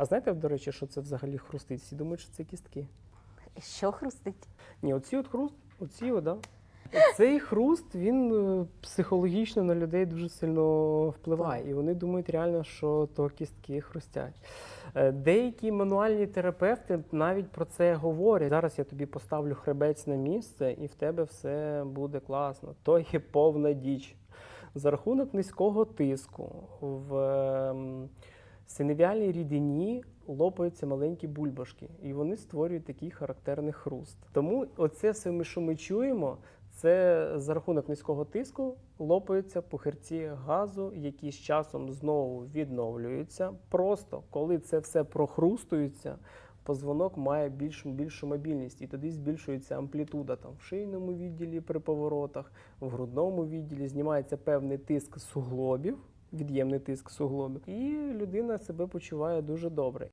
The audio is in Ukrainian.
А знаєте, до речі, що це взагалі хрустить? Всі думають, що це кістки. Що хрустить? Ні, оці от хруст, оці, от, да. Цей хруст він е, психологічно на людей дуже сильно впливає, і вони думають реально, що то кістки хрустять. Е, Деякі мануальні терапевти навіть про це говорять. Зараз я тобі поставлю хребець на місце, і в тебе все буде класно. То є повна діч. За рахунок низького тиску в синевіальній рідині лопаються маленькі бульбашки, і вони створюють такий характерний хруст. Тому оце все, що ми чуємо, це за рахунок низького тиску лопаються пухирці газу, які з часом знову відновлюються. Просто коли це все прохрустується, позвонок має більшу, більшу мобільність, і тоді збільшується амплітуда там в шийному відділі при поворотах, в грудному відділі знімається певний тиск суглобів, від'ємний тиск суглобів, і людина себе почуває дуже добре.